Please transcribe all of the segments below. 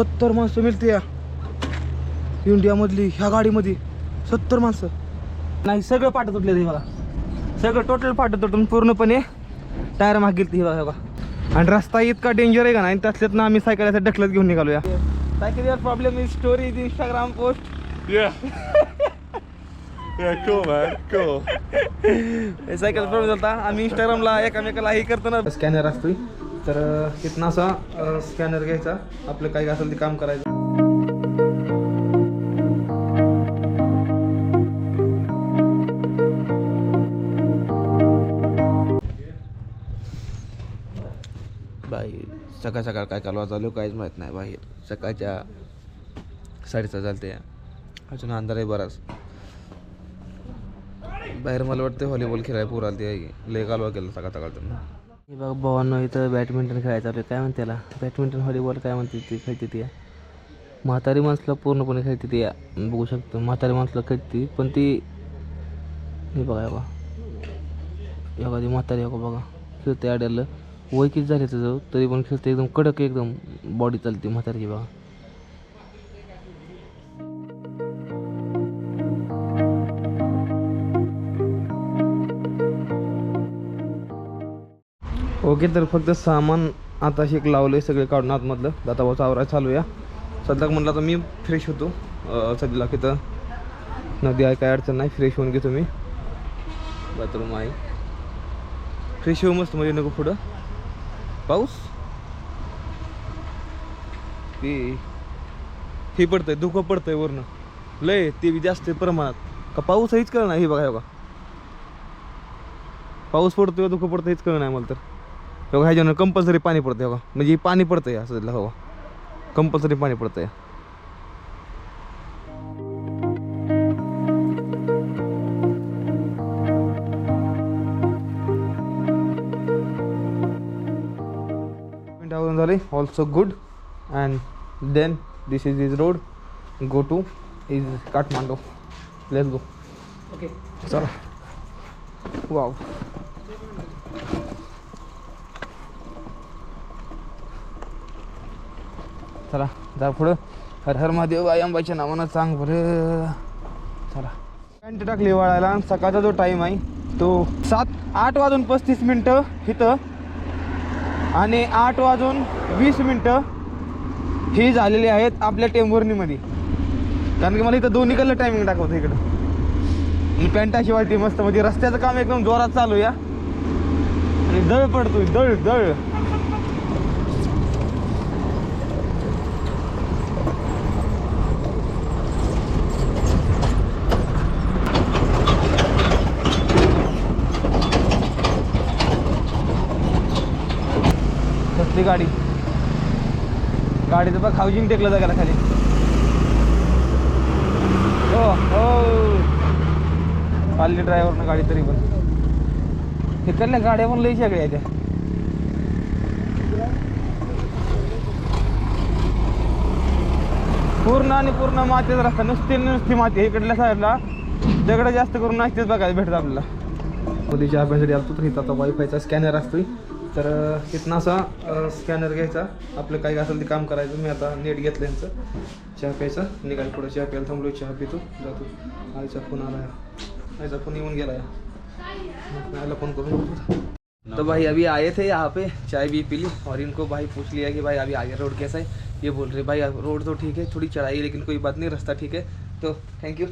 सत्तर माणसं मिळते या. इंडियामधली ह्या गाडीमध्ये सत्तर माणसं. नाही सगळं पाठ तुटले हे बघा. सगळं टोटल पाठ तुटून पूर्णपणे टायर माग गेली ही बघा बघा. आणि रस्ता इतका डेंजर आहे का नाही त्यातल्यात ना आम्ही सायकल ढकलत घेऊन निघालो या cycle your problem is story is Instagram post. Cycle problem होता आम्ही इंस्टाग्रामला एकामेकाला हे करतो ना. स्कॅनर असतोय. तर अं, तिथनं असा स्कॅनर घ्यायचा. आपलं काय असेल ते काम करायचं. बाई सकाळ सकाळ काय कालवा चालू काहीच माहीत नाही बाहेर सकाळच्या साडेसहा चालते अजून अंधार आहे बराच. बाहेर मला वाटतं व्हॉलीबॉल खेळायला पूर आली आहे. लय कालवा केला सकाळ सकाळ त्यांना हे बघा भावांनो इथं बॅडमिंटन खेळायचं आपलं. काय म्हणते त्याला बॅडमिंटन व्हॉलीबॉल काय म्हणते ती? खेळते ती. म्हातारी माणसला पूर्णपणे खेळते ती. बघू शकतो. म्हातारी माणसला खेळते पण ती हे बघा बा बघा. हे ती म्हातारी बघा बघा. खेळते आड्याला. वय किती झाले त्याचं तरी पण खेळते. एकदम कडक एकदम बॉडी चालते म्हातारीची बघा. ओके तर फक्त सामान आता शेक लावलं आहे सगळे काढून आतमधलं. दाताबाचा आवरा चालू या सध्या म्हटलं तर मी फ्रेश होतो. सध्याला तिथं नदी आहे काय अडचण नाही फ्रेश होऊन घेतो मी. बाथरूम आहे. फ्रेश होऊ मस्त म्हणजे नको पुढं. पाऊस? ते हे पडतंय धुकं पडतंय वरनं. लय ते बी जास्त प्रमाणात. का पाऊस हेच कळणार हे बघा हे बघा. पाऊस पडतोय धुकं पडतं हेच कळणार मला तर. बघा ह्याच्यानं कंपल्सरी पाणी पडतंय बघा. म्हणजे पाणी पडतंय असं झालं हवा कंपल्सरी पाणी पडतंय. आवरून झाले. Also good and then this is is road go to is Kathmandu let's go okay चला वाव चला जा पुढं. हर हर महादेव आई अंबाच्या नावानं सांग बरं. चला. पॅन्ट टाकली वाळायला. सकाळचा जो टाईम आहे तो सात आठ वाजून पस्तीस मिनटं इथं. आणि आठ वाजून वीस मिनटं ही झालेली आहेत आपल्या टेंभुर्णीमध्ये. कारण की मला इथं दोन्ही कलर टायमिंग टाकवतं इकडं. आणि पॅन्ट अशी वाटते मस्त म्हणजे रस्त्याचं काम एकदम जोरात चालू या आणि दळ पडतोय दळ दळ. ती गाडी. गाडीचं बघ हाऊजिंग टेकलं जागाला खाली. हो हो. चालली ड्रायव्हरनं गाडी तरी पण. तिकडल्या गाड्या पण लई सगळ्या त्या. पूर्ण आणि पूर्ण मातीच रस्ता नुसती नुसती माती इकडल्या साईडला दगड जास्त करून नाश्तेच बघायला भेटत आपल्याला. मध्ये चहा आलो तर इथं आता वायफायचा स्कॅनर असतोय. तर अं, तिथनं असा स्कॅनर घ्यायचा. आपलं काय असेल ते काम करायचं. मी आता नेट घेतलं यांचं. चहा प्यायचा. निघाल पुढं. चहा प्यायला थांबलो चहा पितो. जातो. आईचा फोन आला आईचा फोन येऊन गेला आईला फोन करून तो भाई अभी आए थे यहाँ पे. चाय भी पी ली. और इनको भाई पूछ लिया कि भाई अभी आगे रोड कैसा है? ये बोल रहे भाई रोड तो ठीक है. थोड़ी चढ़ाई लेकिन कोई बात नहीं. रास्ता ठीक है. तो thank you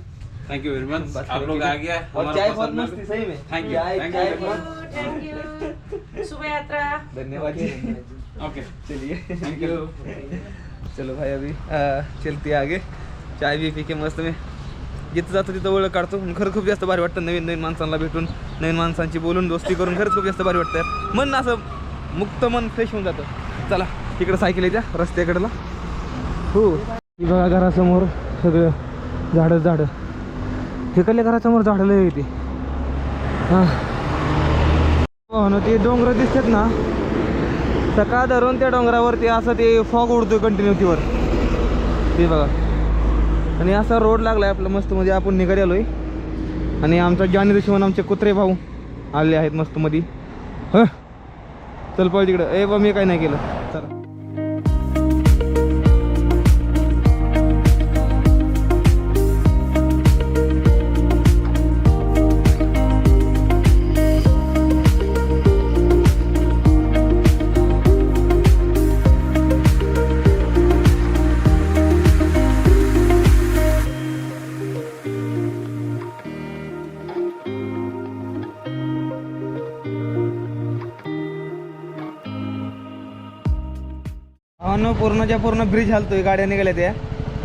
thank you very much आप लोग आ। गया और चाय बहुत मस्त थी सही में। थैंक यू चाय थैंक यू थैंक यू शुभ यात्रा धन्यवाद जी। ओके। चलिए। थैंक यू चलो भाई अभी चलते आगे। चाय बी पी के मस्त में। जिथं जातो तिथं ओळख काढतो. खरं खूप जास्त भारी वाटतं नवीन नवीन माणसांना भेटून नवीन माणसांची बोलून दोस्ती करून. खरंच खूप जास्त भारी वाटतं. मन असं मुक्त मन फ्रेश होऊन जातं. चला इकडं सायकल येत्या रस्त्याकडला. हो. ही बघा घरासमोर सगळं झाडं झाडं. इकडल्या घरासमोर झाडलं आहे येते हां. हो ना ते डोंगर दिसतात ना. सकाळ धरून त्या डोंगरावरती असं ते फॉग उडतोय कंटिन्युटीवर ते बघा. आणि असा रोड लागलाय आपला मस्त म्हणजे आपण निघाले आहे आणि आमचा जानी दुश्मन आमचे कुत्रे भाऊ आले आहेत मस्त मध्ये. ह. चल पाहिजे तिकडं. ए बा मी काय नाही केलं. पूर्णच्या पूर्ण ब्रिज हलतोय गाड्या निघाल्या त्या.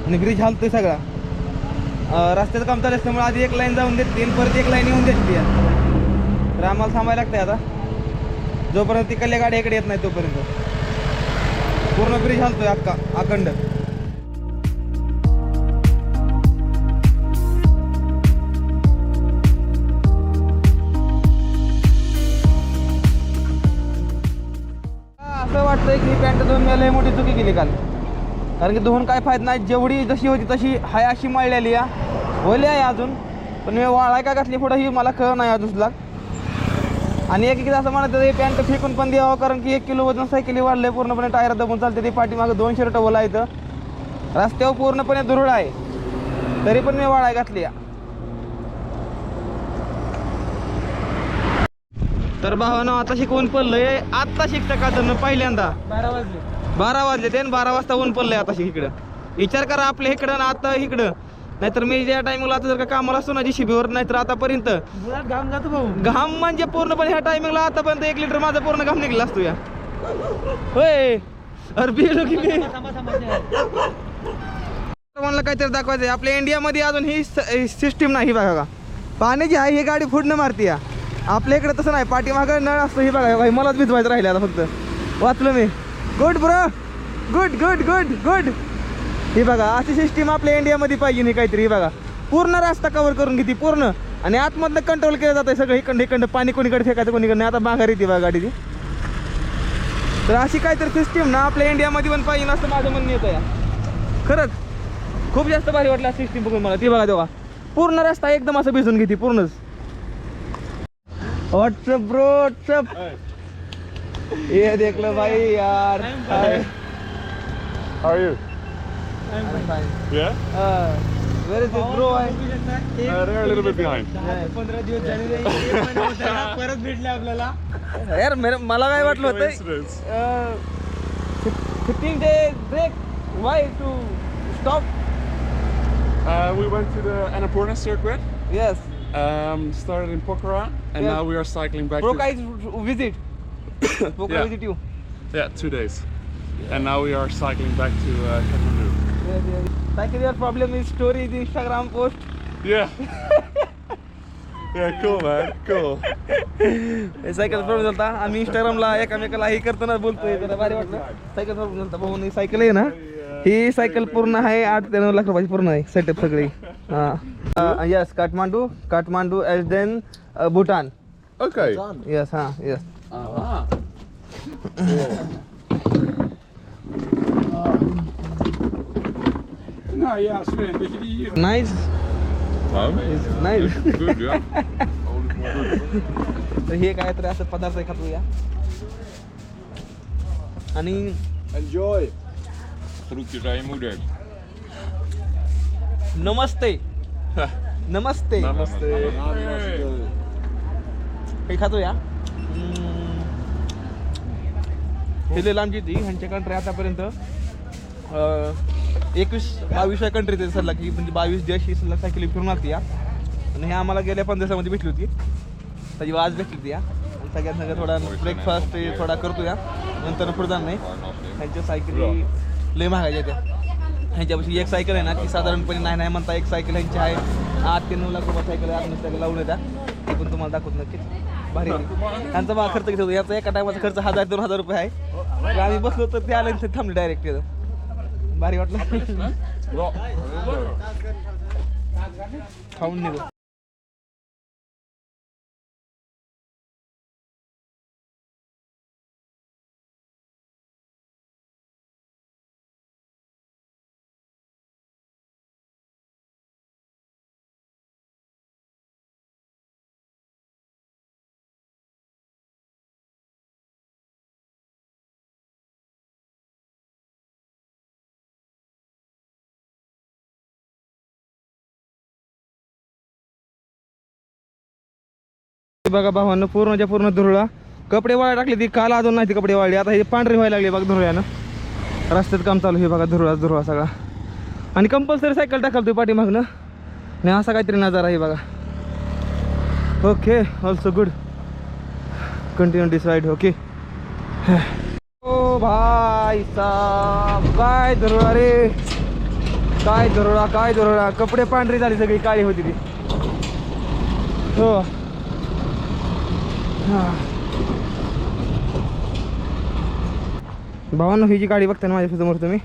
आणि ब्रिज हलतोय सगळा. रस्त्याचं काम चालू असल्यामुळे आधी एक लाईन जाऊन देते परत एक लाईन येऊन देते तर आम्हाला थांबायला लागतंय आता. जोपर्यंत तिकडल्या गाड्या इकडे येत नाही तोपर्यंत. पूर्ण ब्रिज हलतोय अक्का अखंड. वाटतंय की पॅन्ट धुवून लय मोठी चुकी केली काल. कारण की धुवून काय फायदा नाही जेवढी जशी होती तशी हाय अशी मळलेली या. ओली आहे अजून पण मी वाळाय का घातली पुढं ही मला कळ नाही अजून सुद्धा. आणि एक एकदा असं म्हणत ते पॅन्ट फेकून पण द्यावं कारण की एक किलो वजन सायकली वाढलंय पूर्णपणे टायर दबून चालते ते पाठीमागं दोन शर्ट ओला इथं. रस्त्यावर पूर्णपणे दुरुळ आहे. तरी पण मी वाळाय घातली तर भावानं आता शिकवून पडलंय. आत्ता शिकता का तर पहिल्यांदा? बारा वाजले. बारा वाजले ते आणि बारा वाजता ऊन पडलंय आता इकडं. विचार करा आपल्या इकडं आणि आता इकडं. नाहीतर मी ज्या टायमिंगला आता जर का कामाला असतो ना जी शिबीवर नाहीतर आतापर्यंत. घाम जातो भाऊ. घाम म्हणजे पूर्णपणे ह्या टायमिंगला आतापर्यंत एक लिटर माझा पूर्ण घाम निघला असतो या. होय. अरे बिलो की म्हणलं काहीतरी दाखवायचं आपल्या इंडियामध्ये अजून ही सिस्टीम नाही बघा. का पाणी जी आहे ही गाडी फुडणं मारते या आपल्या इकडे तसं नाही पाठीमागं नळ असतो हे बघा भाई मलाच भिजवायचं राहिले आता फक्त. वाचलं मी. Good bro good good good good ही बघा अशी सिस्टीम आपल्या इंडियामध्ये पाहिजे नाही काहीतरी ही बघा. पूर्ण रस्ता कवर करून घेते पूर्ण. आणि आतमधनं कंट्रोल केलं जातं सगळं इकडं इकडं पाणी कोणीकडे फेकायचं कोणीकडे नाही आता बांगार येते बघा गाडीची. तर अशी काहीतरी सिस्टीम ना आपल्या इंडियामध्ये पण पाहिजे असं माझं म्हणणं येतं या खरंच खूप जास्त भारी वाटलं सिस्टीम बघून मला. ती बघा तेव्हा. पूर्ण रस्ता एकदम असं भिजून घेते पूर्णच. व्हॉट्सअप ब्रो व्हॉट्सअप ये देख लो भाई यार। How are you? Yeah? Where is bro they're a little bit behind. पंधरा दिवस झाले परत भेटले आपल्याला. यार मेरे- मला काय वाटलं होतं? Coincidence. Fifteen day break why to stop Uh, we went to the Annapurna circuit. Yes Um, started in Pokhara, and Yeah. now we are cycling back. Pro to, काहीच visit pro Yeah. Visit you Yeah, two days. And now we are cycling back to uh, Kathmandu. Yes, yes. Like your problem is stories, Instagram post. Yeah. yeah, cool, man. Cool. Cycle problem झालता आम्ही इंस्टाग्रामला एकामेकाला हे करताना बोलतोय जरा भारी वाटलं cycle problem झालता भाऊ सायकल आहे ना ही सायकल पूर्ण आहे आठ ते नऊ लाख रुपयाची पूर्ण आहे सेटअप सगळी हां yes Kathmandu Kathmandu as then Bhutan Okay. Yes हां yes Nou ja, Sven, weet je die hier? Nice nice. तर हे काय तर असं पदार्थ आहे खातो या आणि Enjoy. Groetjes aan je moeder. नमस्ते नमस्ते Namaste. हे खातो या. हे. लांबची ती ह्यांच्या कंट्री आतापर्यंत. अं, एकवीस बावीसव्या कंट्री ते सल्ला की म्हणजे बावीस देश ही सल्ला सायकली फिरून आली या. आणि हे आम्हाला गेल्या पंधरा दिवसामध्ये भेटली होती. त्याची आज भेटली होती या. आणि सगळ्यात सगळं थोडा ब्रेकफास्ट थोडा करतो या नंतर पुढे जाणार नाही. ह्यांच्या सायकली लय महागायच्या त्या. ह्यांच्यापाशी एक सायकल आहे ना ती साधारणपणे नाही नाही म्हणता एक सायकल ह्यांची आहे. आठ ते नऊ लाख रुपये सायकल आहे आठ सायकल लावून येत्या ती पण तुम्हाला दाखवत नक्कीच. भारी. त्यांचा बा खर्च होतो? याचा एका टायमाचा खर्च हजार दोन हजार रुपये आहे. आम्ही बसलो तर ते आले थांबले डायरेक्ट तिथं. भारी वाटलं. खाऊन निघू. बघा भावानं पूर्णच्या पूर्ण धुरळा. कपडे वाळा टाकले ती काल अजून नाही ती कपडे वाळली. आता हे पांढरी व्हायला लागली बघा धुरळ्यानं. रस्त्यात काम चालू हे बघा धुरळा धुरळा सगळा. आणि कंपल्सरी सायकल टाकाल तुम्ही पाठीमागनं. आणि असा काहीतरी नजारा आहे बघा. Okay also good continue decide okay ओ भाई साब काय धुरळा रे? काय धुरळा काय धुरळा? कपडे पांढरी झाली सगळी काळी होती ती. हो. भावांनो ही जी गाडी बघताय ना माझ्यासमोर तुम्ही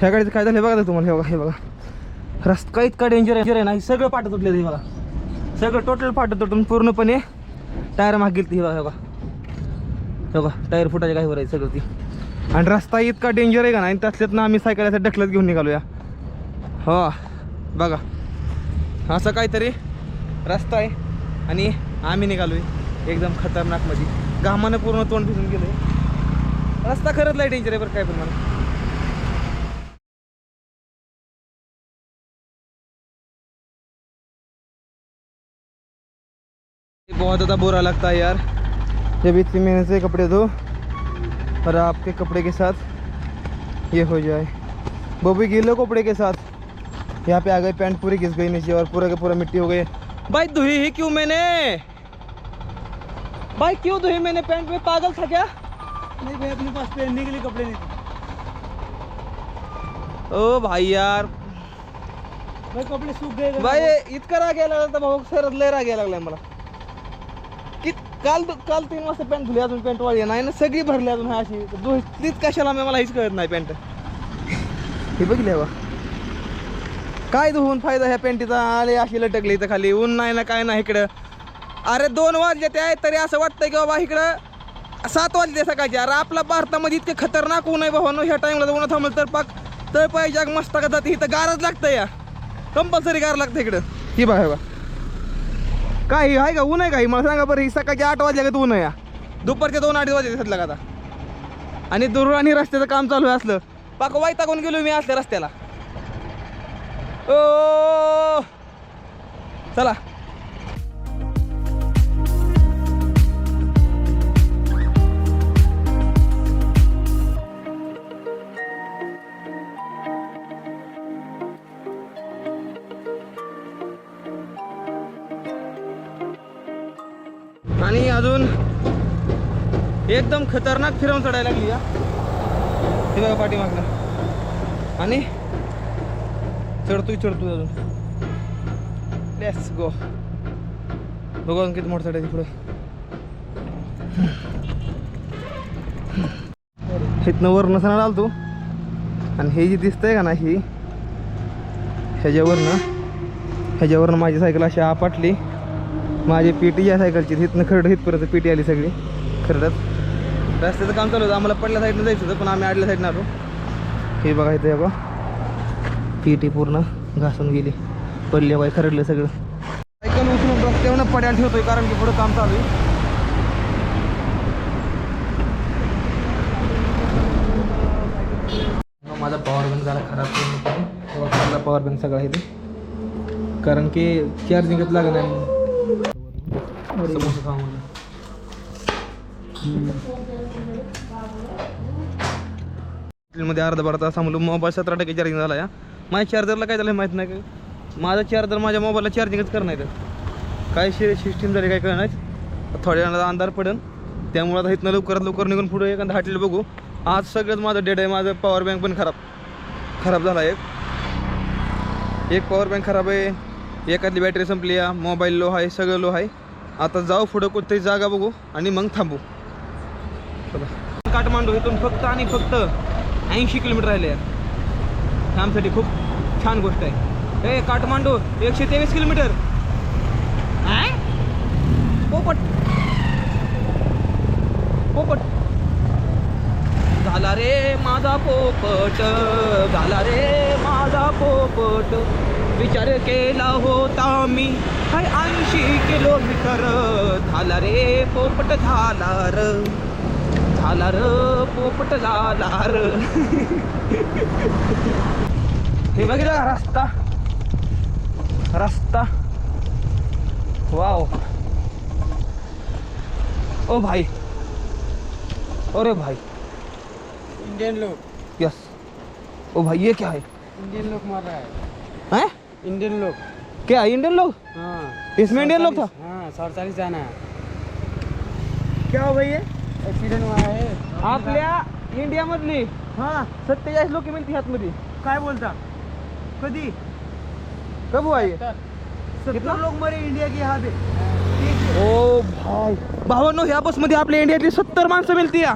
ह्या गाडीचं काय झालं बघा तुम्हाला हे बघा हे बघा. रस्ता इतका डेंजर आहे ना हे सगळं पाठ तुटले हे बघा. सगळं टोटल फाट तुटून पूर्णपणे टायर माग गेली ती हे बघा हे बघा. हे बघा टायर फुटाच्या काही आहे सगळं ती. आणि रस्ता इतका डेंजर आहे का नाही त्यातल्यात ना आम्ही सायकल असं ढकलत घेऊन निघालो या हो बघा. असं काहीतरी रस्ता आहे आणि आम्ही निघालोय. एकदम खतरनाक मध्ये घामानं पूर्ण तोंड भिजून गेलोय. रस्ता खरंच लय डेंजर आहे बरं पण मला. बहुत ज़्यादा बुरा लगता है यार. जब इतनी मेहनत से कपड़े धो और आपके कपड़े के साथ ये हो जाए. वो भी गीले कपड़े के साथ. यहाँ पे आ गए, पैंट पूरी घिस गई नीचे और पूरा का पूरा मिट्टी हो गई. भाई धुई ही क्यों मैंने? भाई क्यों धुई मैंने पैंट? में पागल था क्या? नहीं भाई अपने पास पहनने के लिए कपड़े नहीं थे। ओ भाई यार। भाई कपड़े सूख गए। भाई इतका राग यायला लागला तर भाऊ सरच लय राग यायला लागलाय मला. कि काल काल तीन वाजता पॅन्ट धुली अजून पॅन्ट वाळली नाही ना सगळी भरली अजून हा अशी. धुतलीच कशाला मी मला हेच कळत नाही पॅन्ट हे बघले बा काय धुवून फायदा ह्या पॅन्टीचा आले अशी लटकली इथं खाली ऊन नाही ना काय नाही इकडं. अरे दोन वाजले ते आहे तरी असं वाटतं की बाबा इकडं सात वाजले सकाळचे. अरे आपला भारतामध्ये इतके खतरनाक ऊन आहे बाबा. ह्या टाईमला उन्हा थांबलं तर पाक. तर पाहिजे जग मस्त का जाते. इथं गारच लागतं या. कंपल्सरी गार लागतं इकडं. ही बा बा बघा. काय आहे का? ऊन आहे काही मला सांगा बरं ही सकाळची आठ वाजल्या का ऊन आहे या. दुपारच्या दोन अडीच वाजले दिसत आता. आणि दुरून आणि रस्त्याचं काम चालू आहे असलं. पाक वैतागून गेलो मी असल्या रस्त्याला. ओ. चला. एकदम खतरनाक फिरवून चढायला लागली या हे बघा पाठीमागनं. आणि? चढतोय चढतोय अजून. लेट्स गो बघू अंकित किती मोठं चढायची पुढे इथनं वरनं सणाला आलतो. आणि हे जी दिसतंय का ना ही ह्याच्यावरनं ह्याच्यावरनं माझी सायकल अशी आपटली. माझी पीटी या सायकलची इथनं खरड इथपर्यंत पीटी आली सगळी. खरडत रस्त्याचं काम चालू होतं. आम्हाला पडल्या साईडनं जायचं होतं पण आम्ही आडल्या साईडनं आलो. हे बघा इथे बघा. पीटी पूर्ण घासून गेली. पडले बाई खरडलं सगळं. सायकल उचलून रस्त्यावरनं पड्याला ठेवतोय कारण की पुढं काम चालू आहे. माझा पॉवर बँक झाला खराब करून पॉवर बँक सगळा इथे. कारण की चार्जिंगच लागत नाही समोसा खावा मध्ये अर्धा बारा तास थांबलो. मोबाईल सतरा टक्के चार्जिंग झाला या. माझ्या चार्जरला काय झालं माहीत नाही का? माझा चार्जर माझ्या मोबाईलला चार्जिंगच करणार नाही काय शे सिस्टीम झाली काय कळणार थोड्या वेळाला अंधार पडेल त्यामुळे आता इथनं लवकरात लवकर निघून पुढे एखादा हाटेल बघू. आज सगळंच माझं डेट आहे. माझं पॉवर बँक पण खराब. खराब झाला एक. एक पॉवर बँक खराब आहे. एखादली बॅटरी संपली आहे मोबाईल लो आहे. सगळं लो आहे. आता जाऊ पुढं कोणतरी जागा बघू आणि मग थांबू. चला. काठमांडू इथून फक्त आणि फक्त ऐंशी किलोमीटर राहिले आहे आमच्यासाठी खूप छान गोष्ट आहे. ए काठमांडू एकशे तेवीस किलोमीटर. आय? पोपट. पोपट. झाला रे माझा पोपट झाला रे माझा पोपट. विचार केला होता मी काय ऐंशी किलोमीटर. झाला रे पोपट झाला र. झाला र पोपट झाला र हे बघितलं का रस्ता. रस्ता. वाव. ओ भाई. अरे भाई. इंडियन लोग यस ओ भाई ये क्या है? इंडियन लोग मार रहा है. हैं? इंडियन लोग क्या इंडियन लोग हाँ. इसमें इंडियन लोग था? हाँ सड़तालीस जाना है. क्या हो भैया एक्सीडेंट हुआ है आपल्या इंडिया मधली हा. सत्तेचाळीस लोक मिळते ह्यातमध्ये. काय बोलता? कधी? कब ये? सत्तर. लोक मरे इंडिया की यहाँ पे. ओ भाई. भावांनो ह्या बसमध्ये आपल्या इंडियातली सत्तर माणसं मिळती या.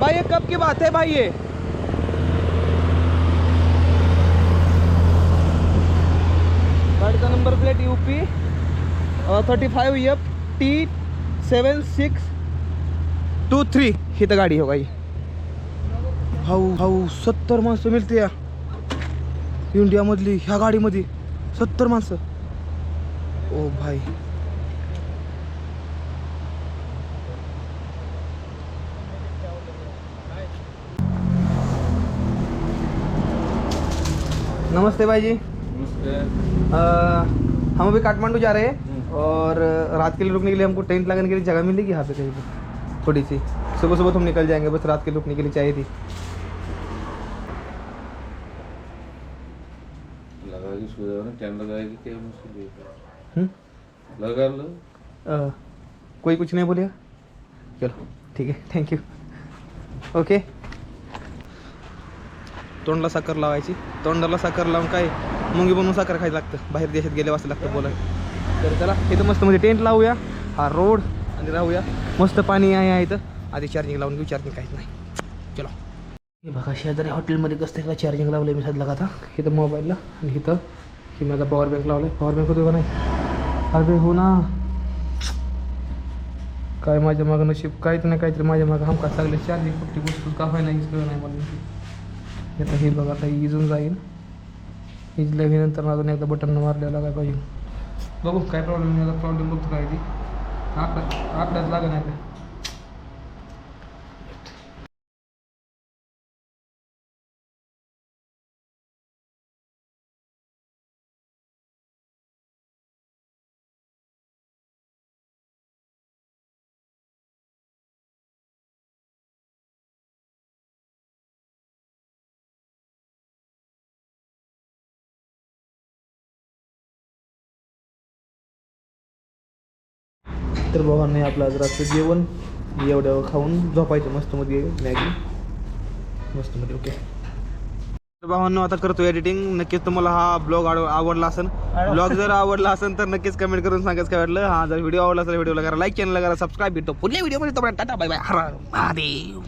भाई ये कब की बात है भाई ये. गाडीचा number plate U P thirty five F T seven six two three. ही तर गाडी हो गाई भाऊ भाऊ सत्तर माणसं मिळते या. इंडियामधली ह्या गाडीमध्ये सत्तर माणसं. ओ भाई. नमस्ते भाई जी अ, हम अभी काठमांडू जा रहे हैं. और रात के लिए रुकने के लिए हमको टेंट लगाने के लिए जगह मिलेगी यहाँ पे कहीं पे? थोड़ी सी सुबह सुबह तो हम निकल जाएंगे बस रात के रुकने के लिए चाहिए थी। लगा? लगा कोई कुछ नहीं बोलेगा? चलो ठीक आहे थँक्यू ओके तोंडला साखर लावायची. तोंडाला साखर लावून काय? मुंगी बनवून साखर खायला लागतं. बाहेर देशात गेले वाजता लागतं बोलायला. तर चला इथं मस्त म्हणजे टेंट लावूया. हा रोड आणि राहूया. मस्त पाणी आहे इथं. आधी चार्जिंग लावून घेऊ चार्जिंग काहीच नाही. चलो. हे बघा शेजारी हॉटेलमध्ये कसं चार्जिंग लावलं मी सध्या आता. इथं मोबाईलला आणि इथं. की माझा पॉवर बँक लावला पॉवर बँक होतो का नाही? अरे हो ना. काय माझ्या मागं नशीब काहीच नाही काहीतरी माझ्या मागं हमका लागले चार्जिंग कुठली गोष्ट का व्हायला नाही कळलं नाही मला. आता हे बघा आता इजून जाईल. इजल्या घेनंतर नंतर अजून एकदा बटन मारलेला काय पाहिजे. बघू काय प्रॉब्लेम नाही आता प्रॉब्लेम बघतो काय ती. नाही आकड्यात तर भावांनी आपलं आज रात्री जेवण एवढं खाऊन झोपायचं. मस्त मध्ये मॅगी मस्त मध्ये ओके तर भावांनो आता करतो एडिटिंग नक्कीच तुम्हाला हा ब्लॉग आवडला असेल. ब्लॉग जर आवडला असेल तर नक्कीच कमेंट करून सांगायचं काय वाटलं. हा जर व्हिडिओ आवडला असेल व्हिडिओला करा लाईक चॅनलला करा सबस्क्राईब भेटतो. पुढल्या व्हिडिओमध्ये तुम्हाला टाटा बाय बाय हर महादेव.